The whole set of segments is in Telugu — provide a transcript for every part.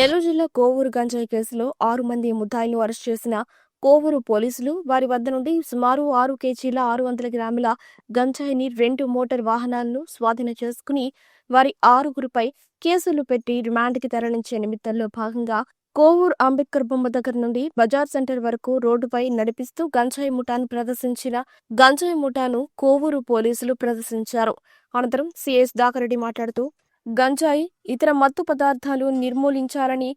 నెల్లూరు జిల్లా కోవూరు గంజాయి కేసులో ఆరు మంది ముద్దాయిలను అరెస్ట్ చేసిన కోవూరు పోలీసులు వారి వద్ద నుండి సుమారు ఆరు కేజీల ఆరు వందల గ్రాముల గంజాయిని రెండు మోటార్ వాహనాలను స్వాధీనం చేసుకుని వారి ఆరుగురిపై కేసులు పెట్టి రిమాండ్కి తరలించే నిమిత్తంలో భాగంగా కోవూరు అంబేద్కర్ బొమ్మ దగ్గర నుండి బజార్ సెంటర్ వరకు రోడ్డుపై నడిపిస్తూ గంజాయి ముఠాను ప్రదర్శించిన గంజాయి ముఠాను కోవూరు పోలీసులు ప్రదర్శించారు. అనంతరం సిఎస్ దాకరెడ్డి మాట్లాడుతూ గంజాయి ఇతర మత్తు పదార్థాలు నిర్మూలించాలని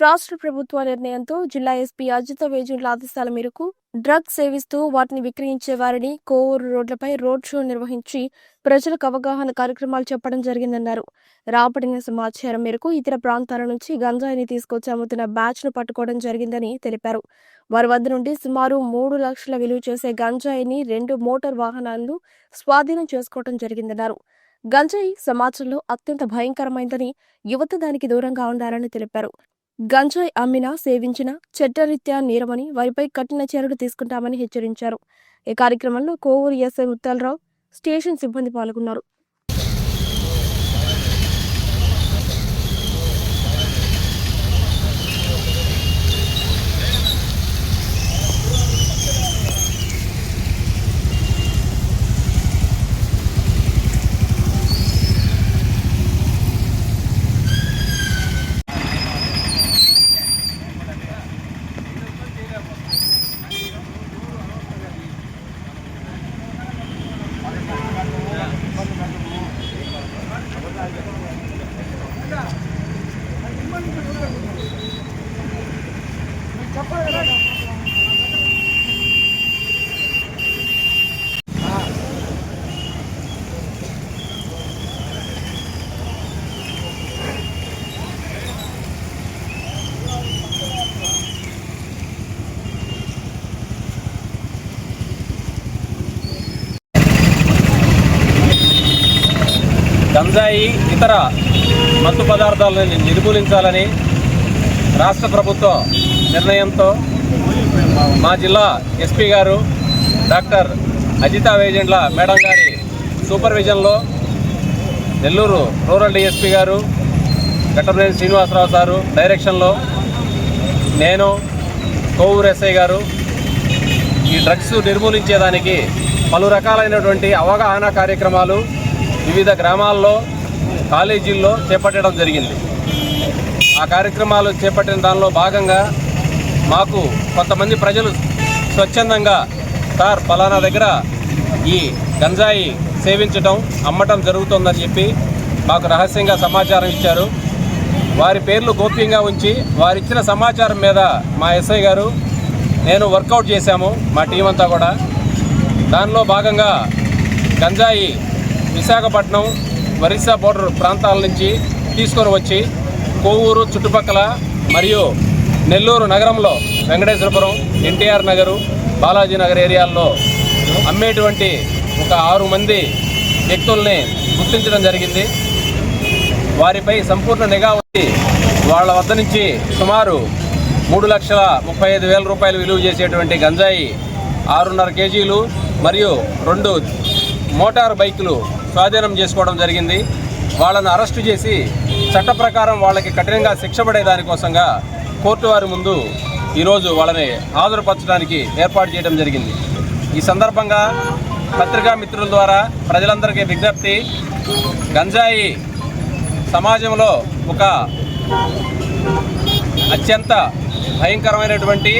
రాష్ట్ర ప్రభుత్వ నిర్ణయంతో జిల్లా ఎస్పీ అజిత వేజుల ఆదేశాల మేరకు డ్రగ్స్ సేవిస్తూ వాటిని విక్రయించే వారిని కోవూరు రోడ్లపై రోడ్ షో నిర్వహించి ప్రజలకు అవగాహన కార్యక్రమాలు చెప్పడం జరిగిందన్నారు. రాబడిన సమాచారం మేరకు ఇతర ప్రాంతాల నుంచి గంజాయిని తీసుకొచ్చి అమ్ముతున్న బ్యాచ్ను పట్టుకోవడం జరిగిందని తెలిపారు. వారి వద్ద నుండి సుమారు మూడు లక్షల విలువ చేసే గంజాయిని రెండు మోటార్ వాహనాలను స్వాధీనం చేసుకోవడం జరిగిందన్నారు. గంజాయి సమాజంలో అత్యంత భయంకరమైందని యువత దానికి దూరంగా ఉండాలని తెలిపారు. గంజాయి అమ్మినా సేవించినా చట్టరీత్యా నేరమని వారిపై కఠిన చర్యలు తీసుకుంటామని హెచ్చరించారు. ఈ కార్యక్రమంలో కోవూరు ఎస్ఐ ముత్తాలరావు స్టేషన్ సిబ్బంది పాల్గొన్నారు. గంజాయి ఇతర మత్తు పదార్థాలను నిర్మూలించాలని రాష్ట్ర ప్రభుత్వం నిర్ణయంతో మా జిల్లా ఎస్పీ గారు doctor Ajitha Vejendla madam garu సూపర్విజన్లో Nellore rural DSP garu veterinary Srinivasarao sir డైరెక్షన్లో నేను కోవూరు ఎస్ఐ గారు ఈ డ్రగ్స్ నిర్మూలించేదానికి పలు రకాలైనటువంటి అవగాహన కార్యక్రమాలు వివిధ గ్రామాల్లో కాలేజీల్లో చేపట్టడం జరిగింది. ఆ కార్యక్రమాలు చేపట్టిన దానిలో భాగంగా మాకు కొంతమంది ప్రజలు స్వచ్ఛందంగా సార్ ఫలానా దగ్గర ఈ గంజాయి సేవించటం అమ్మటం జరుగుతుందని చెప్పి మాకు రహస్యంగా సమాచారం ఇచ్చారు. వారి పేర్లు గోప్యంగా ఉంచి వారిచ్చిన సమాచారం మీద మా ఎస్ఐ గారు నేను వర్కౌట్ చేశాము మా టీం అంతా కూడా. దానిలో భాగంగా గంజాయి విశాఖపట్నం ఒరిస్సా బోర్డర్ ప్రాంతాల నుంచి తీసుకొని వచ్చి కోవూరు చుట్టుపక్కల మరియు నెల్లూరు నగరంలో వెంకటేశ్వరపురం ఎన్టీఆర్ నగరు బాలాజీ నగర్ ఏరియాల్లో అమ్మేటువంటి ఒక ఆరు మంది వ్యక్తుల్ని గుర్తించడం జరిగింది. వారిపై సంపూర్ణ నిఘా ఉంది వాళ్ళ వద్ద నుంచి సుమారు మూడు లక్షల ముప్పై ఐదు వేల రూపాయలు విలువ చేసేటువంటి గంజాయి ఆరున్నర కేజీలు మరియు రెండు మోటార్ బైకులు స్వాధీనం చేసుకోవడం జరిగింది. వాళ్ళను అరెస్టు చేసి చట్ట ప్రకారం వాళ్ళకి కఠినంగా శిక్ష పడే దానికోసంగా కోర్టు వారి ముందు ఈరోజు వాళ్ళని హాజరుపరచడానికి ఏర్పాటు చేయడం జరిగింది. ఈ సందర్భంగా పత్రికా మిత్రుల ద్వారా ప్రజలందరికీ విజ్ఞప్తి గంజాయి సమాజంలో ఒక అత్యంత భయంకరమైనటువంటి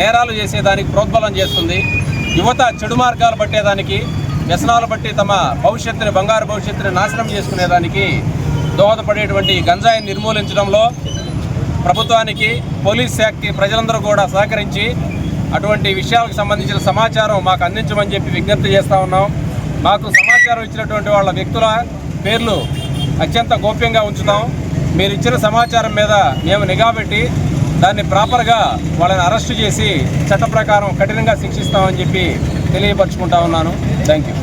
నేరాలు చేసేదానికి ప్రోద్బలం చేస్తుంది. యువత చెడు మార్గాలు పట్టేదానికి వ్యసనాలు బట్టి తమ భవిష్యత్తుని బంగారు భవిష్యత్తుని నాశనం చేసుకునేదానికి దోహదపడేటువంటి గంజాయిని నిర్మూలించడంలో ప్రభుత్వానికి పోలీస్ శాఖకి ప్రజలందరూ కూడా సహకరించి అటువంటి విషయాలకు సంబంధించిన సమాచారం మాకు అందించమని చెప్పి విజ్ఞప్తి చేస్తూ ఉన్నాం. మాకు సమాచారం ఇచ్చినటువంటి వాళ్ళ వ్యక్తుల పేర్లు అత్యంత గోప్యంగా ఉంచుతాం. మీరు ఇచ్చిన సమాచారం మీద మేము నిఘా పెట్టి దాన్ని ప్రాపర్గా వాళ్ళని అరెస్టు చేసి చట్ట ప్రకారం కఠినంగా శిక్షిస్తామని చెప్పి తెలియపరుచుకుంటా ఉన్నాను. Thank you